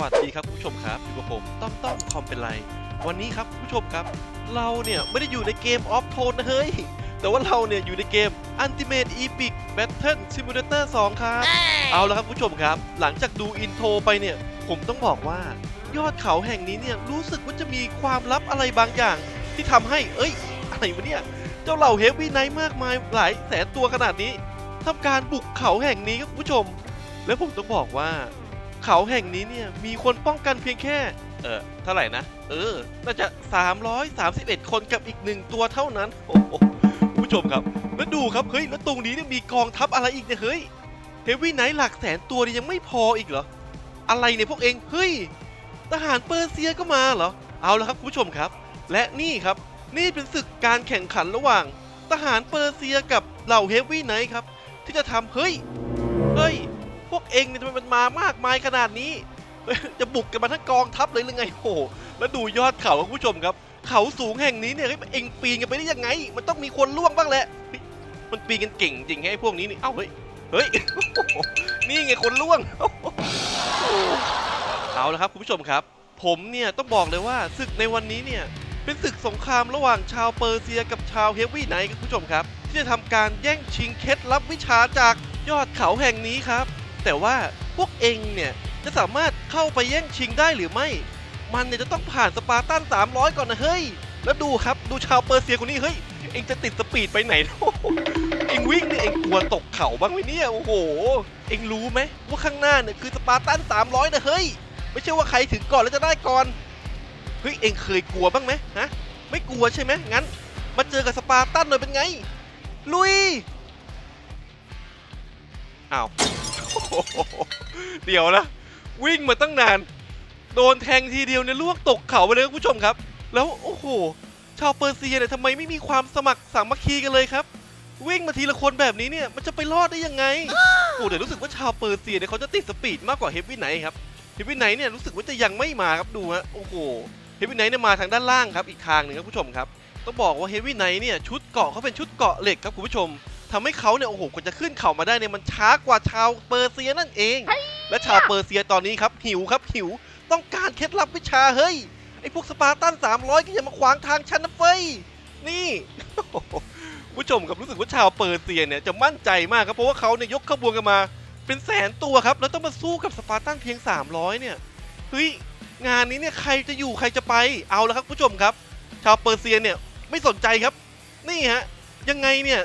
สวัสดีครับผู้ชมครับอยู่กับผมต้อมต้อมคอมเป็นไร วันนี้ครับผู้ชมครับ เราเนี่ยไม่ได้อยู่ในเกมออฟโทนนะเฮ้ย แต่ว่าเราเนี่ยอยู่ในเกม Ultimate Epic Battle Simulator 2 ครับ เอาละครับผู้ชมครับ หลังจากดูอินโทรไปเนี่ย ผมต้องบอกว่ายอดเขาแห่งนี้เนี่ยรู้สึกว่าจะมีความลับอะไรบางอย่าง ที่ทำให้เอ้ย อะไรวะเนี่ย เจ้าเหล่าเฮฟวี่ไนท์มากมายหลายแสนตัวขนาดนี้ทำการบุกเขาแห่งนี้ครับคุณผู้ชม และผมต้องบอกว่า เขาแห่งนี้เนี่ยมีคนป้องกันเพียงแค่ เออเท่าไหร่นะ เออ น่าจะ 331 คนกับอีกหนึ่งตัวเท่านั้น โอ้โหผู้ชมครับ แล้วดูครับ เฮ้ย แล้วตรงนี้เนี่ยมีกองทัพอะไรอีกเนี่ยเฮ้ย เฮฟวี่ไนท์หลักแสนตัวนี่ยังไม่พออีกเหรอ อะไรเนี่ยพวกเอง เฮ้ย ทหารเปอร์เซียก็มาเหรอ เอาละครับผู้ชมครับ และนี่ครับ นี่เป็นศึกการแข่งขันระหว่าง ทหารเปอร์เซียกับเหล่าเฮฟวี่ไนท์ครับ ที่จะทำเฮ้ย เฮ้ย วกเองเนี่ยทำไมมันมามากมายขนาดนี้ จะบุกกันมาทั้งกองทัพเลยหรือไงโอ้โหแล้วดูยอดเขาครับคุณผู้ชมครับ เขาสูงแห่งนี้เนี่ยเฮ้ยเองปีนกันไปได้ยังไง มันต้องมีคนล่วงบ้างแหละมันปีนกันเก่งจริงให้พวกนี้นี่เอ้าเฮ้ยเฮ้ยนี่ไงคนล่วงเอาละครับคุณผู้ชมครับ ผมเนี่ยต้องบอกเลยว่าศึกในวันนี้เนี่ยเป็นศึกสงครามระหว่างชาวเปอร์เซียกับชาวเฮฟวี่ไนท์ครับคุณผู้ชมครับ ที่จะทำการแย่งชิงเคล็ดลับวิชาจากยอดเขาแห่งนี้ครับ แต่ว่าพวกเองเนี่ยจะสามารถเข้าไปแย่งชิงได้หรือไม่ มันเนี่ยจะต้องผ่านสปาร์ตัน 300 ก่อนนะเฮ้ย แล้วดูครับดูชาวเปอร์เซียคนนี้เฮ้ย เองจะติดสปีดไปไหนเองวิ่งเนี่ยเองกลัวตกเขาบ้างไหมเนี่ย โอ้โห เองรู้ไหมว่าข้างหน้าเนี่ยคือสปาร์ตัน 300 นะเฮ้ย ไม่ใช่ว่าใครถึงก่อนแล้วจะได้ก่อน เฮ้ย เองเคยกลัวบ้างไหมฮะ ไม่กลัวใช่ไหมงั้น มาเจอกับสปาร์ตันหน่อยเป็นไง ลุย อ้าว เดี๋ยวนะวิ่งมาตั้งนาน โดนแทงทีเดียวเนี่ยล่วงตกเขาไปเลยครับคุณผู้ชมครับ แล้วโอ้โหชาวเปอร์เซียเนี่ยทำไมไม่มีความสมัครสามัคคีกันเลยครับ วิ่งมาทีละคนแบบนี้เนี่ยมันจะไปรอดได้ยังไงโอ้เดี๋ยวรู้สึกว่าชาวเปอร์เซียเนี่ยเขาจะติดสปีดมากกว่าเฮฟวี่ไนท์ครับเฮฟวี่ไนท์เนี่ยรู้สึกว่าจะยังไม่มาครับดูฮะโอ้โหเฮฟวี่ไนท์เนี่ยมาทางด้านล่างครับอีกทางหนึ่งครับผู้ชมครับต้องบอกว่าเฮฟวี่ไนท์เนี่ยชุดเกาะเขาเป็นชุดเกาะเหล็กครับคุณผู้ชม ทำให้เขาเนี่ยโอ้โหกว่าจะขึ้นเขามาได้เนี่ยมันช้ากว่าชาวเปอร์เซียนั่นเอง และชาวเปอร์เซียตอนนี้ครับหิวครับหิวต้องการเคล็ดลับวิชาเฮ้ยไอพวกสปาร์ตัน300 ก็อย่ามาขวางทางฉันนะเฟ้ยนี่ผู้ชมครับรู้สึกว่าชาวเปอร์เซียเนี่ยจะมั่นใจมากครับเพราะว่าเขาเนี่ยยกขบวนกันมา เป็นแสนตัวครับแล้วต้องมาสู้กับสปาร์ตันเพียง 300 เนี่ยเฮ้ยงานนี้เนี่ยใครจะอยู่ใครจะไปเอาละครับผู้ชมครับ ชาวเปอร์เซียเนี่ยไม่สนใจครับ นี่ฮะยังไงเนี่ย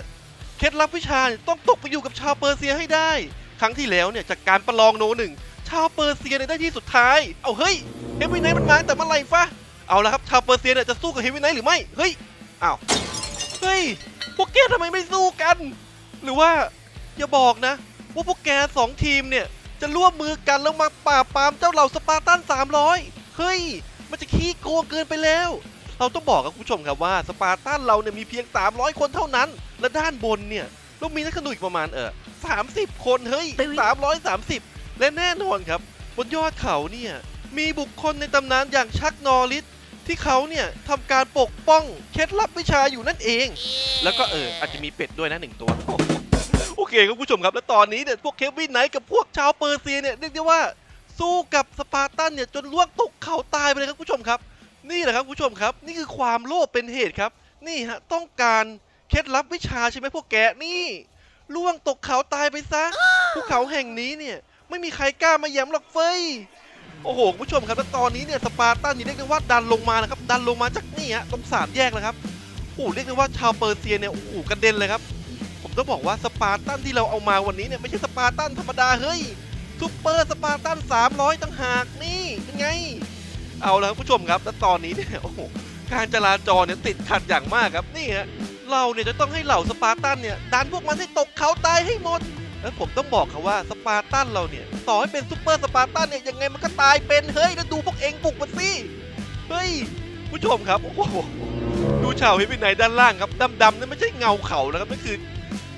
เคล็ดลับวิชาต้องตกไปอยู่กับชาวเปอร์เซียให้ได้ ครั้งที่แล้วเนี่ยจากการประลองโนหนึ่งชาวเปอร์เซียเนี่ยได้ที่สุดท้าย เอาเฮ้ยเฮฟวี่ไนท์มันมาตั้งแต่เมื่อไหร่ฟะเอาละครับชาวเปอร์เซียเนี่ยจะสู้กับเฮฟวี่ไนท์หรือไม่เฮ้ยอ้าวเฮ้ยพวกแกทำไมไม่สู้กัน หรือว่าอย่าบอกนะ ว่าพวกแกสองทีมเนี่ยจะร่วมมือกันแล้วมาปราบปรามเจ้าเหล่าสปาร์ตัน300 เฮ้ย มันจะขี้โกงเกินไปแล้ว เราต้องบอกกับคุณผู้ชมครับว่าสปาร์ตันเราเนี่ยมีเพียง 300 คนเท่านั้น และด้านบนเนี่ยเรามีนักขนุนอีกประมาณเออ30 คนเฮ้ย330 และแน่นอนครับ บนยอดเขาเนี่ยมีบุคคลในตำนานอย่างชักนอริสที่เขาเนี่ยทำการปกป้องเคล็ดลับวิชาอยู่นั่นเอง แล้วก็เอออาจจะมีเป็ดด้วยนะหนึ่งตัว โอเคครับคุณผู้ชมครับ แล้วตอนนี้เนี่ยพวกเควินไนท์กับพวกชาวเปอร์เซียเนี่ยเรียกได้ว่าสู้กับสปาร์ตันเนี่ยจนล่วงตกเขาตายไปเลยครับคุณผู้ชมครับ นี่แหละครับคุณผู้ชมครับ นี่คือความโลภเป็นเหตุครับ นี่ฮะต้องการเคล็ดลับวิชาใช่ไหมพวกแกนี่ล่วงตกเขาตายไปซะภูเขาแห่งนี้เนี่ย ไม่มีใครกล้ามาแย้มหรอกเฟยโอ้โหคุณผู้ชมครับแล้วตอนนี้เนี่ยสปาร์ตันนี่เรียกได้ว่าดันลงมานะครับดันลงมาจากนี่ฮะตรงสามแยกเลยครับโอ้โหเรียกได้ว่าชาวเปอร์เซียเนี่ยโอ้โหกระเด็นเลยครับ ผมต้องบอกว่าสปาร์ตันที่เราเอามาวันนี้เนี่ยไม่ใช่สปาร์ตันธรรมดาเฮ้ยซูเปอร์สปาร์ตัน300ต่างหากนี่เป็นไง เอาละครับผู้ชมครับ แล้วตอนนี้เนี่ยโอ้โหการจราจรเนี่ยติดขัดอย่างมากครับนี่ฮะเราเนี่ยจะต้องให้เหล่าสปาร์ตันเนี่ยดันพวกมันให้ตกเขาตายให้หมดแล้วผมต้องบอกครับว่าสปาร์ตันเราเนี่ยต่อให้เป็นซูเปอร์สปาร์ตันเนี่ยยังไงมันก็ตายเป็นเฮ้ยแล้วดูพวกเองบุกมาสิเฮ้ยผู้ชมครับโอ้โหดูชาวเฮฟวี่ไนท์ด้านล่างครับดำๆนั่นไม่ใช่เงาเขานะครับนั่นคือ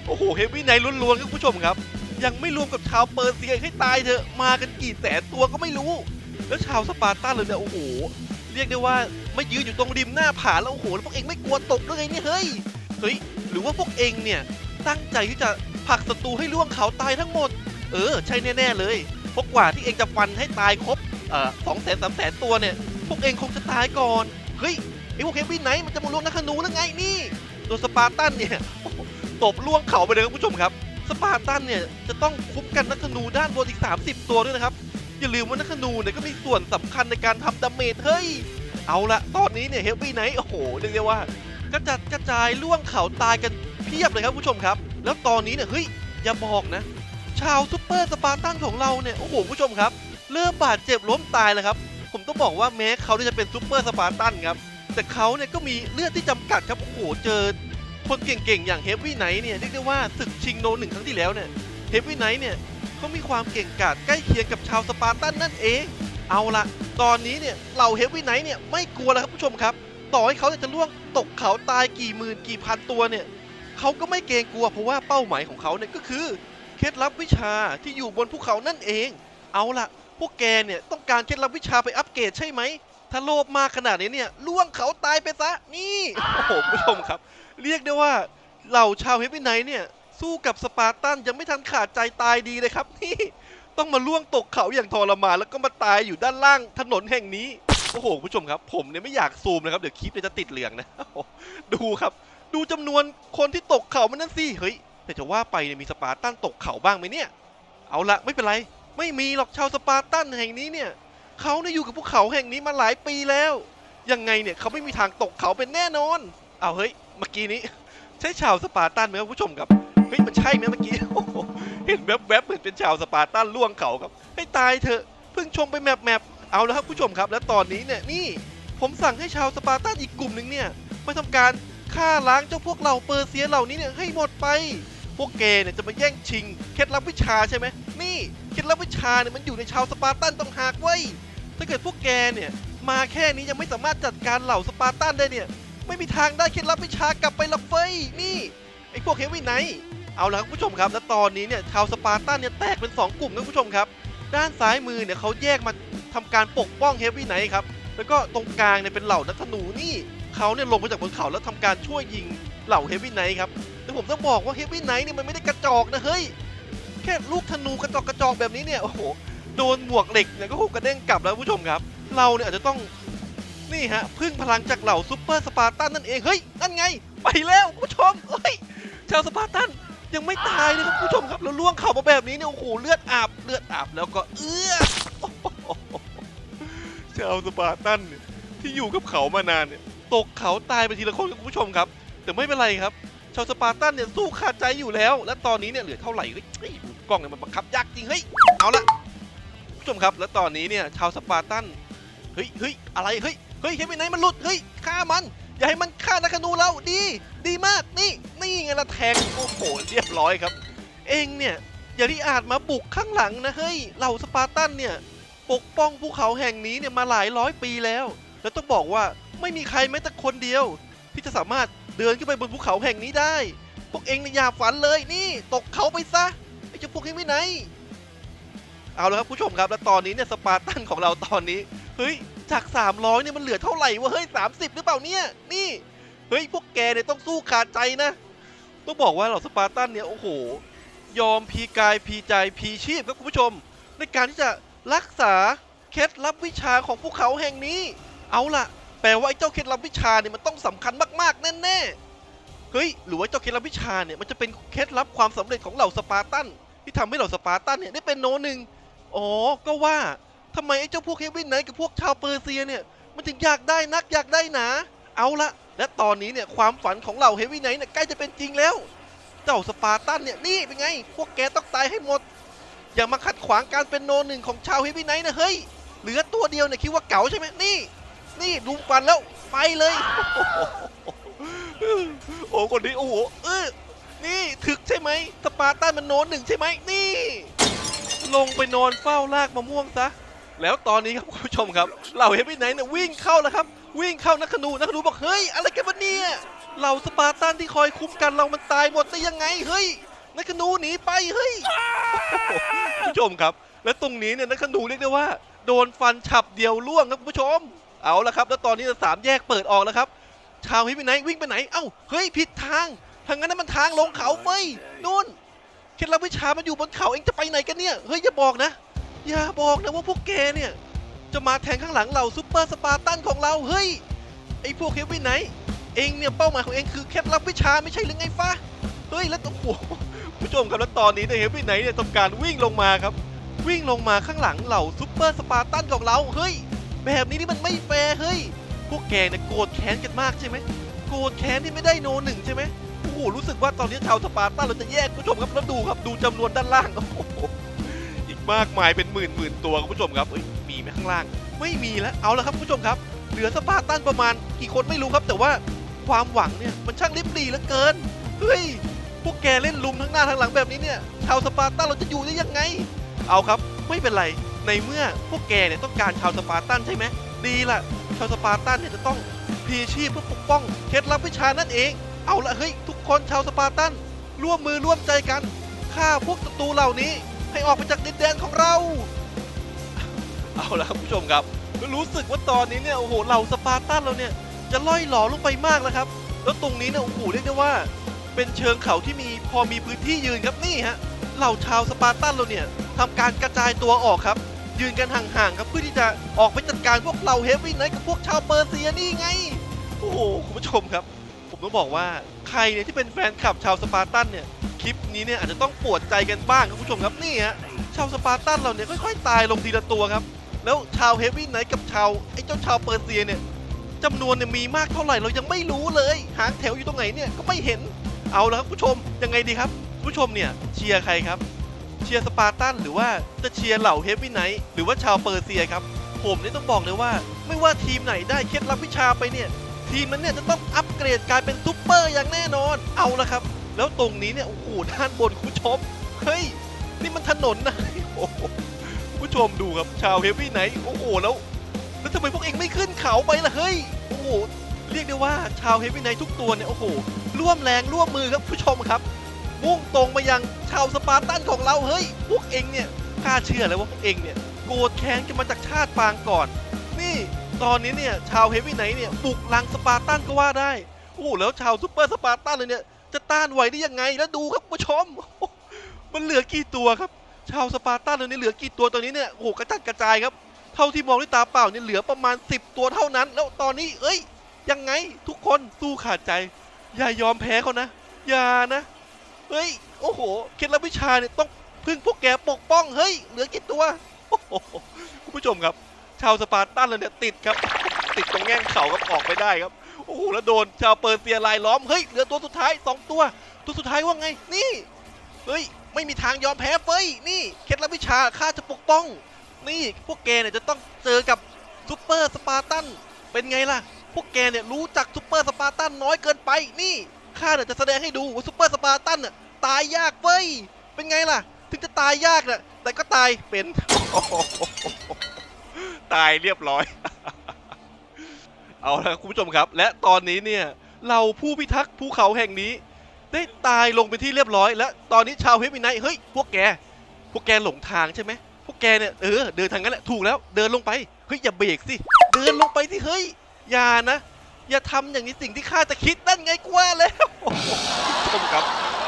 โอ้โหเฮฟวี่ไนท์ล้วนๆครับผู้ชมครับ ยังไม่รวมกับชาวเปอร์เซียให้ตายเถอะมากันกี่แสนตัวก็ไม่รู้ แล้วชาวสปาร์ตันเลยเนี่ยโอ้โหเรียกได้ว่าไม่ยืนอยู่ตรงริมหน้าผาแล้วโอ้โหแล้วพวกเองไม่กลัวตกเลยเนี่ยเฮ้ยเฮ้ยหรือว่าพวกเองเนี่ยตั้งใจที่จะผลักศัตรูให้ล่วงเขาตายทั้งหมด เออ ใช่แน่ๆเลยเพราะกว่าที่เองจะฟันให้ตายครบเอ่อสองแสนสามแสนตัวเนี่ย พวกเองคงจะตายก่อนเฮ้ยไอพวกเฮฟวี่ไนท์มันจะมาล่วงนักขนูแล้วไงนี่ตัวสปาร์ตันเนี่ยตบล่วงเขาไปเลยครับผู้ชมครับ สปาร์ตันเนี่ยจะต้องคุ้มกันนักธนูด้านบนอีก 30 ตัวด้วยนะครับ อย่าลืมว่านักธนูเนี่ยก็มีส่วนสำคัญในการทำดาเมจเฮ้ย เอาละตอนนี้เนี่ยเฮฟวี่ไนท์โอ้โหเรียกได้ว่ากระจัดกระจายล่วงเข่าตายกันเพียบเลยครับผู้ชมครับ แล้วตอนนี้เนี่ยเฮ้ยอย่าบอกนะ ชาวซูเปอร์สปาร์ตันของเราเนี่ยโอ้โหผู้ชมครับ เริ่มบาดเจ็บล้มตายแล้วครับ ผมต้องบอกว่าแม้เขาที่จะเป็นซูเปอร์สปาร์ตันครับแต่เขาเนี่ยก็มีเลือดที่จำกัดครับโอ้โหเจอคนเก่งๆ อย่างเฮฟวี่ไนท์เนี่ยเรียกได้ว่าศึกชิงโนหนึ่งครั้งที่แล้วเนี่ยเฮฟวี่ไนท์เนี่ย เขามีความเก่งกาจใกล้เคียงกับชาวสปาร์ตันนั่นเอง เอาละตอนนี้เนี่ยเหล่าเฮฟวี่ไนท์เนี่ยไม่กลัวแล้วครับผู้ชมครับ ต่อให้เขาจะล่วงตกเขาตายกี่หมื่นกี่พันตัวเนี่ยเขาก็ไม่เกรงกลัวเพราะว่าเป้าหมายของเขาเนี่ยก็คือเคล็ดลับวิชาที่อยู่บนภูเขานั่นเอง เอาละพวกแกเนี่ยต้องการเคล็ดลับวิชาไปอัปเกรดใช่ไหมถ้าโลภมากขนาดนี้เนี่ยล่วงเขาตายไปซะนี่โอ้โหผู้ชมครับ เรียกได้ว่าเหล่าชาวเฮฟวี่ไนท์เนี่ย สู้กับสปาร์ตันยังไม่ทันขาดใจตายดีเลยครับนี่ต้องมาล่วงตกเขาอย่างทรมานแล้วก็มาตายอยู่ด้านล่างถนนแห่งนี้โอ้โหผู้ชมครับ ผมเนี่ยไม่อยากซูมนะครับเดี๋ยวคลิปเนี่ยจะติดเหลืองนะดูครับ ดูจำนวนคนที่ตกเขามันนั่นสิเฮ้ยแต่จะว่าไปเนี่ยมีสปาร์ตันตกเขาบ้างไหมเนี่ย เอาละไม่เป็นไร ไม่มีหรอกชาวสปาร์ตันแห่งนี้เนี่ยเขาเนี่ยอยู่กับภูเขาแห่งนี้มาหลายปีแล้วยังไงเนี่ยเขาไม่มีทางตกเขาเป็นแน่นอน เอาเฮ้ยเมื่อกี้นี้ ใช่ชาวสปาร์ตันไหมครับผู้ชมครับ ฮ้ยมันใช่ไหมเมื่อกี้เห็นแวบๆเหมือนเป็นชาวสปาร์ตันล่วงเขาครับ ให้ตายเถอะเพิ่งชมไปแมปแมปเอาแล้วครับผู้ชมครับ แล้วตอนนี้เนี่ยนี่ผมสั่งให้ชาวสปาร์ตันอีกกลุ่มหนึ่งเนี่ยมาทำการฆ่าล้างเจ้าพวกเหล่าเปอร์เซียเหล่านี้เนี่ยให้หมดไป พวกแกเนี่ยจะมาแย่งชิงเคล็ดลับวิชาใช่ไหมนี่เคล็ดลับวิชาเนี่ยมันอยู่ในชาวสปาร์ตันต้องหากไว้ถ้าเกิดพวกแกเนี่ยมาแค่นี้ยังไม่สามารถจัดการเหล่าสปาร์ตันได้เนี่ย ไม่มีทางได้เคล็ดลับวิชากลับไปหรอกเฟ้ยนี่ไอ้พวกเฮฟวี่ไนท์ เอาละครับผู้ชมครับ และตอนนี้เนี่ยชาวสปาร์ตันเนี่ยแตกเป็น 2 กลุ่มนะผู้ชมครับ ด้านซ้ายมือเนี่ยเขาแยกมาทำการปกป้องเฮฟวี่ไนท์ครับ แล้วก็ตรงกลางเนี่ยเป็นเหล่านักธนูนี่เขาเนี่ยลงมาจากบนเขาแล้วทำการช่วยยิงเหล่าเฮฟวี่ไนท์ครับ แต่ผมต้องบอกว่าเฮฟวี่ไนท์เนี่ยมันไม่ได้กระจอกนะเฮ้ย แค่ลูกธนูกระจอกกระจอกแบบนี้เนี่ยโอ้โหโดนหมวกเหล็กเนี่ยก็คงกระเด้งกลับแล้วผู้ชมครับ เราเนี่ยอาจจะต้องนี่ฮะพึ่งพลังจากเหล่าซูเปอร์สปาร์ตันนั่นเองเฮ้ยนั่นไง ไปแล้วผู้ชมเฮ้ยชาวสปาร์ตัน ยังไม่ตายเลยครับผู้ชมครับแล้วล่วงเข่ามาแบบนี้เนี่ยโอ้โหเลือดอาบเลือดอาบแล้วก็เอื้อชาวสปาร์ตันเนี่ยที่อยู่กับเขามานานเนี่ยตกเขาตายไปทีละคนครับคุณผู้ชมครับ แต่ไม่เป็นไรครับ ชาวสปาร์ตันเนี่ยสู้ขาดใจอยู่แล้ว และตอนนี้เนี่ยเหลือเท่าไหร่เฮ้ยกล้องเนี่ยมันบังคับยากจริงเฮ้ยเอาละผู้ชมครับ แล้วตอนนี้เนี่ยชาวสปาร์ตันเฮ้ยเฮ้ยอะไรเฮ้ยเฮ้ยเฮฟวี่ไนมันหลุดเฮ้ยฆ่ามัน อย่าให้มันฆ่านักนูเราดี ดีมากนี่นี่ไงละแทงโอ้โหเรียบร้อยครับ เองเนี่ยอย่าที่อาจมาบุกข้างหลังนะเฮ้ยเหล่าสปาร์ตันเนี่ยปกป้องภูเขาแห่งนี้เนี่ยมาหลายร้อยปีแล้ว แล้วต้องบอกว่าไม่มีใครแม้แต่คนเดียว ที่จะสามารถเดินขึ้นไปบนภูเขาแห่งนี้ได้ พวกเองเนี่ยอย่าฝันเลยนี่ตกเขาไปซะไอ้เจ้าพวกเฮฟวี่ไหน เอาละครับผู้ชมครับ แล้วตอนนี้เนี่ยสปาร์ตันของเราตอนนี้เฮ้ย จาก 300เนี่ยมันเหลือเท่าไหร่วะเฮ้ย 30 หรือเปล่าเนี่ย นี่ เฮ้ย พวกแกเนี่ยต้องสู้ขาดใจนะ ต้องบอกว่าเหล่าสปาร์ตันเนี่ย โอ้โห ยอมพีกายพีใจพีชีพครับคุณผู้ชม ในการที่จะรักษาเคล็ดลับวิชาของพวกเขาแห่งนี้ เอาล่ะ แปลว่าไอ้เจ้าเคล็ดลับวิชาเนี่ยมันต้องสำคัญมากๆแน่ๆ เฮ้ย หรือว่าเจ้าเคล็ดลับวิชาเนี่ยมันจะเป็นเคล็ดลับความสำเร็จของเหล่าสปาร์ตันที่ทำให้เหล่าสปาร์ตันเนี่ยได้เป็นโนหนึ่งอ๋อ ก็ว่า ทำไมไอ้เจ้าพวกเฮฟวี่ไนท์กับพวกชาวเปอร์เซียเนี่ย มันถึงอยากได้นักอยากได้หนา เอาละ และตอนนี้เนี่ยความฝันของเหล่าเฮฟวี่ไนท์เนี่ยใกล้จะเป็นจริงแล้ว เจ้าสปาร์ตันเนี่ยนี่เป็นไง พวกแกต้องตายให้หมด อย่ามาขัดขวางการเป็นโนหนึ่งของชาวเฮฟวี่ไนท์นะเฮ้ย เหลือตัวเดียวเนี่ยคิดว่าเก๋าใช่ไหมนี่ นี่ดูฟันแล้วไปเลย โอ้คนนี้โอ้โหเออนี่ถึกใช่ไหมสปาร์ตันมันโนหนึ่งใช่ไหมนี่ ลงไปนอนเฝ้าลากมะม่วงซะ แล้วตอนนี้ครับคุณผู้ชมครับเหล่าเฮฟวี่ไนท์เนี่ยวิ่งเข้าแล้วครับ วิ่งเข้านักขนูนักขนูบอกเฮ้ยอะไรกันวะเนี่ยเหล่าสปาร์ตันที่คอยคุ้มกันเรามันตายหมดได้ยังไงเฮ้ยนักขนูหนีไปเฮ้ยคุณผู้ชมครับ และตรงนี้เนี่ยนักขนูเรียกได้ว่า โดนฟันฉับเดียวล่วงครับคุณผู้ชม เอาละครับ แล้วตอนนี้สามแยกเปิดออกแล้วครับ ชาวเฮฟวี่ไนท์วิ่งไปไหนเอ้าเฮ้ยผิดทางทางนั้นนะมันทางลงเขาเฟ้ยนู่นเคล็ดลับวิชามันอยู่บนเขาเองจะไปไหนกันเนี่ยเฮ้ยอย่าบอกนะ อย่าบอกนะว่าพวกแกเนี่ย จะมาแทงข้างหลังเราซุปเปอร์สปาร์ตันของเราเฮ้ย ไอพวกเฮฟวี่ไหน เองเนี่ยเป้าหมายของเองคือเคล็ดลับวิชาไม่ใช่หรือไงฟ้าเฮ้ยแล้วโอ้โหผู้ชมครับแล้วตอนนี้เนี่ยเฮฟวี่ไหนเนี่ยทำการวิ่งลงมาครับ วิ่งลงมาข้างหลังเหล่าซุปเปอร์สปาร์ตันของเราเฮ้ย แบบนี้นี่มันไม่แฟร์เฮ้ยพวกแกเนี่ยโกรธแค้นกันมากใช่ไหมโกรธแค้นที่ไม่ได้โนหนึ่งใช่ไหมโอ้โหรู้สึกว่าตอนนี้ชาวสปาร์ตันเราจะแยกผู้ชมครับแล้วดูครับดูจำนวนด้านล่างโอ้โห มากมายเป็นหมื่นหมื่นตัวคุณผู้ชมครับเอ้ยมีไหมข้างล่าง ไม่มีแล้วเอาละครับคุณผู้ชมครับ เหลือสปาร์ตันประมาณกี่คนไม่รู้ครับ แต่ว่าความหวังเนี่ยมันช่างริบหรี่เหลือเกินเฮ้ยพวกแกเล่นลุมทั้งหน้าทั้งหลังแบบนี้เนี่ยชาวสปาร์ตันเราจะอยู่ได้ยังไง เอาครับไม่เป็นไรในเมื่อพวกแกเนี่ยต้องการชาวสปาร์ตันใช่ไหมดีละชาวสปาร์ตันเนี่ยจะต้องพีชีพเพื่อปกป้องเคล็ดลับวิชานั่นเอง เอาละเฮ้ยทุกคนชาวสปาร์ตันร่วมมือร่วมใจกันฆ่าพวกศัตรูเหล่านี้ ให้ออกไปจากดินแดนของเรา เอาละครับผู้ชมครับ รู้สึกว่าตอนนี้เนี่ยโอ้โหเหล่าสปาร์ตันเราเนี่ยจะล่อยหลอลงไปมากแล้วครับ แล้วตรงนี้เนี่ยโอ้โหเรียกได้ว่า เป็นเชิงเขาที่มีพอมีพื้นที่ยืนครับนี่ฮะเหล่าชาวสปาร์ตันเราเนี่ยทำการกระจายตัวออกครับ ยืนกันห่างๆครับเพื่อที่จะออกไปจัดการพวกเหล่าเฮฟวี่ไนท์กับพวกชาวเปอร์เซียนี่ไง โอ้โหคุณผู้ชมครับ ผมต้องบอกว่าใครเนี่ยที่เป็นแฟนคลับชาวสปาร์ตันเนี่ย ลิปนี้เนี่ยอาจจะต้องปวดใจกันบ้างครับผู้ชมครับนี่ฮะชาวสปาร์ตันเราเนี่ยค่อยๆ ตายลงทีละตัวครับ แล้วชาวเฮฟวี่ไนท์กับชาวไอ้เจ้าชาวเปอร์เซียเนี่ยจำนวนเนี่ยมีมากเท่าไหร่เรายังไม่รู้เลย หางแถวอยู่ตรงไหนเนี่ยก็ไม่เห็นเอาละครับผู้ชมยังไงดีครับ ผู้ชมเนี่ยเชียร์ใครครับ เชียร์สปาร์ตันหรือว่าจะเชียร์เหล่าเฮฟวี่ไนท์หรือว่าชาวเปอร์เซียครับผมเนี่ยต้องบอกเลยว่า ไม่ว่าทีมไหนได้เคล็ดลับวิชาไปเนี่ยทีมนั้นเนี่ยจะต้องอัปเกรดกลายเป็นซุปเปอร์อย่างแน่นอนเอาละครับ แล้วตรงนี้เนี่ยโอ้โหด้านบนคุณชมเฮ้ยนี่มันถนนนะโอ้โหผู้ชมดูครับชาวเฮฟวี่ไนท์โอ้โหแล้วแล้วทำไมพวกเองไม่ขึ้นเขาไปล่ะเฮ้ยโอ้โหเรียกได้ว่าชาวเฮฟวี่ไนท์ทุกตัวเนี่ยโอ้โหร่วมแรงร่วมมือครับผู้ชมครับมุ่งตรงมายังชาวสปาร์ตันของเราเฮ้ยพวกเองเนี่ยกล้าเชื่อเลยว่าพวกเองเนี่ยโกรธแค้นกันมาจากชาติปางก่อน นี่ตอนนี้เนี่ยชาวเฮฟวี่ไนท์เนี่ยบุกลังสปาร์ตันก็ว่าได้โอ้โหแล้วชาวซูเปอร์สปาร์ตันเลยเนี่ย จะต้านไหวได้ยังไง แล้วดูครับผู้ชม มันเหลือกี่ตัวครับ ชาวสปาร์ตันเลยเนี่ยเหลือกี่ตัวตอนนี้เนี่ยโอ้โหกระจัดกระจายครับ เท่าที่มองด้วยตาเปล่าเนี่ยเหลือประมาณ 10 ตัวเท่านั้น แล้วตอนนี้ เอ้ย ยังไงทุกคนสู้ขาดใจ อย่ายอมแพ้เขานะ อย่านะ เฮ้ย โอ้โห เคล็ดลับวิชาเนี่ยต้องพึ่งพวกแกปกป้อง เฮ้ย เหลือกี่ตัวคุณผู้ชมครับ ชาวสปาร์ตันเลยเนี่ยติดครับ ติดตรงแง่งเข่าครับออกไม่ได้ครับ โอ้โหแล้วโดนชาวเปอร์เซียลายล้อม เฮ้ย เหลือตัวสุดท้ายสองตัว ตัวสุดท้ายว่าไง นี่ เฮ้ย ไม่มีทางยอมแพ้เฟ้ย นี่ เคล็ดลับวิชาข้าจะปกป้อง นี่ พวกแกเนี่ยจะต้องเจอกับซูเปอร์สปาร์ตัน เป็นไงล่ะ พวกแกเนี่ยรู้จักซูเปอร์สปาร์ตันน้อยเกินไป นี่ ข้าเนี่ยจะแสดงให้ดูว่าซูเปอร์สปาร์ตันน่ะตายยากเว้ย เป็นไงล่ะ ถึงจะตายยากน่ะแต่ก็ตายเป็น ตายเรียบร้อย เอาละครับคุณผู้ชมครับ และตอนนี้เนี่ยเราผู้พิทักษ์ภูเขาแห่งนี้ ได้ตายลงเป็นที่เรียบร้อย และตอนนี้ชาวเฮฟวีไนท์เฮ้ยพวกแก พวกแกหลงทางใช่ไหมพวกแกเนี่ยเออเดินทางนั้นแหละถูกแล้วเดินลงไปเฮ้ยอย่าเบรกสิเดินลงไปสิเฮ้ยอย่านะ อย่าทำอย่างนี้สิ่งที่ข้าจะคิดนั่นไงกว่าแล้วคุณผู้ชมครับ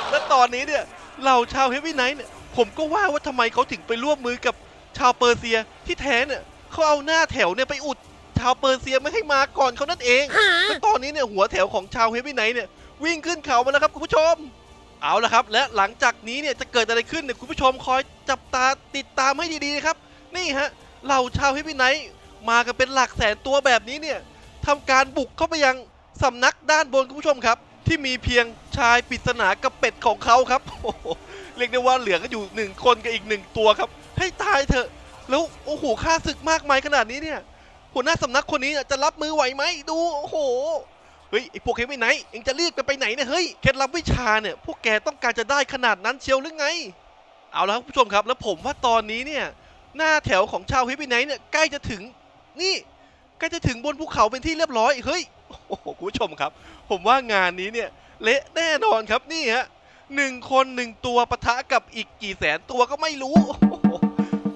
และตอนนี้เนี่ยเหล่าชาวเฮฟวี่ไนท์เนี่ยผมก็ว่าว่าทำไมเขาถึงไปร่วมมือกับชาวเปอร์เซียที่แท้เนี่ยเขาเอาหน้าแถวเนี่ยไปอุด ชาวเปอร์เซียไม่ให้มาก่อนเขานั่นเองและตอนนี้เนี่ยหัวแถวของชาวเฮฟวี่ไนท์เนี่ยวิ่งขึ้นเขามาแล้วครับคุณผู้ชม เอาละครับ และหลังจากนี้เนี่ยจะเกิดอะไรขึ้นเนี่ยคุณผู้ชมคอยจับตาติดตามให้ดีๆนะครับ นี่ฮะเหล่าชาวเฮฟวี่ไนท์มากันเป็นหลักแสนตัวแบบนี้เนี่ยทำการบุกเข้าไปยังสำนักด้านบนคุณผู้ชมครับ ที่มีเพียงชายปริศนากับเป็ดของเขาครับโอ้โหเรียกได้ว่าเหลือก็อยู่หนึ่งคนกับอีกหนึ่งตัวครับ ให้ตายเถอะ แล้วโอ้โหค่าศึกมากมายขนาดนี้เนี่ย หัวหน้าสำนักคนนี้จะรับมือไหวไหมดูโอ้โหเฮ้ยไอพวกเฮฟวี่ไนท์เองจะรีบกันไปไหนเนี่ยเฮ้ยเคล็ดลับวิชาเนี่ยพวกแกต้องการจะได้ขนาดนั้นเชียวหรือไง เอาละครับผู้ชมครับ แล้วผมว่าตอนนี้เนี่ยหน้าแถวของชาวเฮฟวี่ไนท์เนี่ยใกล้จะถึงนี่ใกล้จะถึงบนภูเขาเป็นที่เรียบร้อยเฮ้ยโอ้โหคุณผู้ชมครับ ผมว่างานนี้เนี่ยเละแน่นอนครับนี่ฮะหนึ่งคนหนึ่งตัวปะทะกับอีกกี่แสนตัวก็ไม่รู้โอ้โห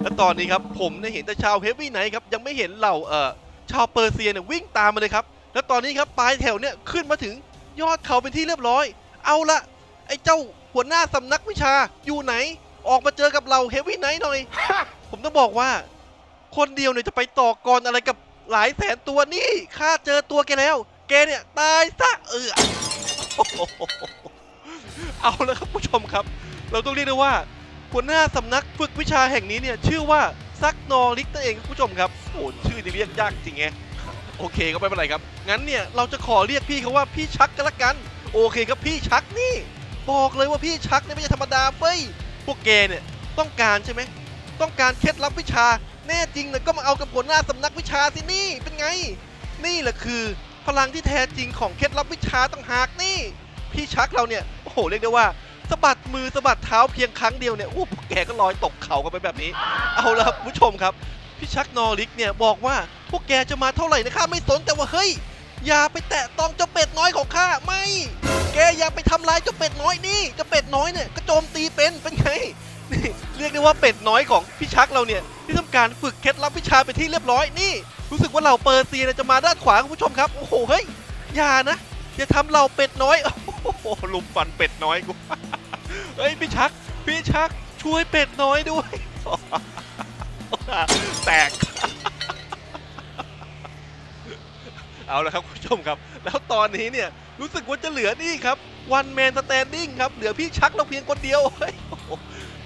และตอนนี้ครับผมเนี่ยเห็นแต่ชาวเฮฟวี่ไนท์ครับยังไม่เห็นเหล่าเอ่อชาวเปอร์เซียเนี่ยวิ่งตามมาเลยครับ แล้วตอนนี้ครับปลายแถวเนี่ยขึ้นมาถึงยอดเขาเป็นที่เรียบร้อย เอาละไอ้เจ้าหัวหน้าสำนักวิชาอยู่ไหน ออกมาเจอกับเราเฮฟวี่ไนท์หน่อย ผมต้องบอกว่า คนเดียวเนี่ยจะไปต่อกรอะไรกับหลายแสนตัวนี่ข้าเจอตัวแกแล้ว แกเนี่ยตายซะเออเอาแล้วครับผู้ชมครับ เราต้องเรียกได้ว่า หัวหน้าสำนักฝึกวิชาแห่งนี้เนี่ยชื่อว่าซักนอริกนั่นเองครับผู้ชมครับโอ้ชื่อนี่เรียกยากจริงไงโอเคก็ไม่เป็นไรครับ งั้นเนี่ยเราจะขอเรียกพี่เขาว่าพี่ชักกันละกัน โอเคครับพี่ชักนี่ บอกเลยว่าพี่ชักเนี่ยไม่ใช่ธรรมดาเฟ้ยพวกแกเนี่ยต้องการใช่ไหมต้องการเคล็ดลับวิชาแน่จริงเนี่ยก็มาเอากับหัวหน้าสำนักวิชาสินี่เป็นไง นี่แหละคือพลังที่แท้จริงของเคล็ดลับวิชาต่างหากนี่ พี่ชักเราเนี่ยโอ้โหเรียกได้ว่า สะบัดมือสะบัดเท้าเพียงครั้งเดียวเนี่ยโอ้พวกแกก็ลอยตกเขากันไปแบบนี้ เอาละครับผู้ชมครับ พี่ชักนอริกเนี่ยบอกว่าพวกแกจะมาเท่าไหร่นะข้าไม่สนแต่ว่าเฮ้ย อย่าไปแตะต้องเจ้าเป็ดน้อยของข้าไม่ แกอย่าไปทำร้ายเจ้าเป็ดน้อยนี่เจ้าเป็ดน้อยเนี่ยก็โจมตีเป็นเป็นไงนี่เรียกได้ว่าเป็ดน้อยของพี่ชักเราเนี่ยที่ทำการฝึกเคล็ดลับวิชาไปที่เรียบร้อยนี่ รู้สึกว่าเหล่าเปอร์เซียจะมาด้านขวาคุณผู้ชมครับโอ้โหเฮ้ยอย่านะอย่าทำเราเป็ดน้อยโอ้โหลุมฟันเป็ดน้อยกู เฮ้ยพี่ชัก พี่ชักช่วยเป็ดน้อยด้วย แตก เอาละครับคุณผู้ชมครับ แล้วตอนนี้เนี่ยรู้สึกว่าจะเหลือนี่ครับวันแมนสแตนดิ้งครับ เหลือพี่ชักเราเพียงคนเดียวเฮ้ย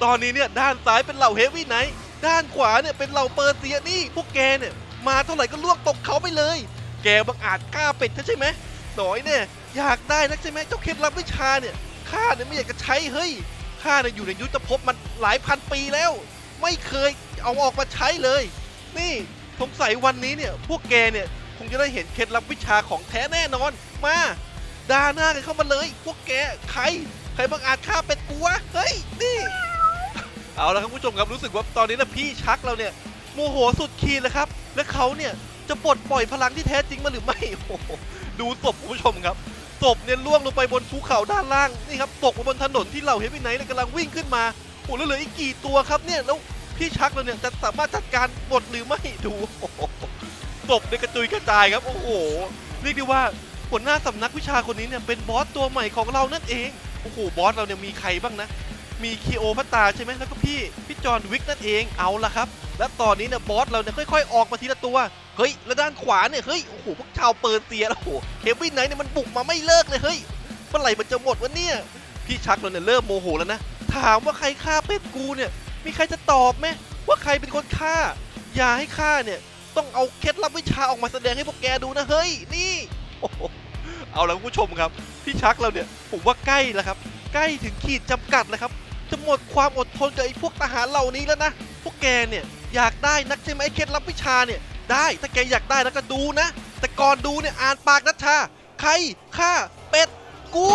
ตอนนี้เนี่ยด้านซ้ายเป็นเหล่าเฮฟวี่ไนท์ด้านขวาเนี่ยเป็นเหล่าเปอร์เซียนี่ พวกแกเนี่ย มาเท่าไหร่ก็ล่วงตกเขาไปเลย แกบังอาจกล้าเป็ดใช่ไหมหน่อยเนี่ยอยากได้นักใช่ไหมเจ้าเคล็ดลับวิชาเนี่ย ข้าเนี่ยไม่อยากจะใช้เฮ้ยข้าเนี่ยอยู่ในยุทธภพมันหลายพันปีแล้ว ไม่เคยเอาออกมาใช้เลย นี่สงสัยวันนี้เนี่ยพวกแกเนี่ยคงจะได้เห็นเคล็ดลับวิชาของแท้แน่นอนมาด่าหน้ากันเข้ามาเลย พวกแกใคร ใครบังอาจฆ่าเป็ดกูวะเฮ้ยนี่เอาละครับผู้ชมครับรู้สึกว่าตอนนี้นะพี่ชักเราเนี่ยโมโหสุดขีดแล้วครับ และเขาเนี่ยจะปลดปล่อยพลังที่แท้จริงมาหรือไม่โอ้โหดูศพผู้ชมครับ ศพเนี่ยล่วงลงไปบนภูเขาด้านล่างนี่ครับตกมาบนถนนที่เหล่าเฮฟวี่ไนท์กำลังวิ่งขึ้นมาโอ้แล้วเหลืออีกกี่ตัวครับเนี่ยแล้วพี่ชักเราเนี่ยจะสามารถจัดการหมดหรือไม่ดูโอ้โหศพเนี่ยกระจุยกระจายครับโอ้โหเรียกได้ว่าหัวหน้าสำนักวิชาคนนี้เนี่ยเป็นบอสตัวใหม่ของเรานั่นเองโอ้โหบอสเราเนี่ยมีใครบ้างนะ มีคีโอพัตตาใช่ไหมแล้วก็พี่พี่จอห์นวิกนั่นเองเอาละครับ และตอนนี้เนี่ยบอสเราเนี่ยค่อย ๆ ออกมาทีละตัวเฮ้ยแล้วด้านขวาเนี่ยเฮ้ยโอ้โหพวกชาวเปอร์เซียแล้วโอ้โหเควินไนท์เนี่ยมันบุกมาไม่เลิกเลยเฮ้ยเมื่อไหร่มันจะหมดวะเนี่ยพี่ชักเราเนี่ยเริ่มโมโหแล้วนะถามว่าใครฆ่าเป็ดกูเนี่ยมีใครจะตอบไหมว่าใครเป็นคนฆ่า อย่าให้ฆ่าเนี่ยต้องเอาเคล็ดลับวิชาออกมาแสดงให้พวกแกดูนะเฮ้ยนี่โอ้โหเอาละคุณผู้ชมครับ พี่ชักเราเนี่ยผมว่าใกล้แล้วครับ ใกล้ถึงขีดจำกัดแล้วครับ จะหมดความอดทนกับไอ้พวกทหารเหล่านี้แล้วนะ พวกแกเนี่ยอยากได้นักใช่ไหมเคล็ดลับวิชาเนี่ย ได้ถ้าแกอยากได้แล้วก็ดูนะ แต่ก่อนดูเนี่ยอ่านปากนัชชา ใครฆ่าเป็ดกู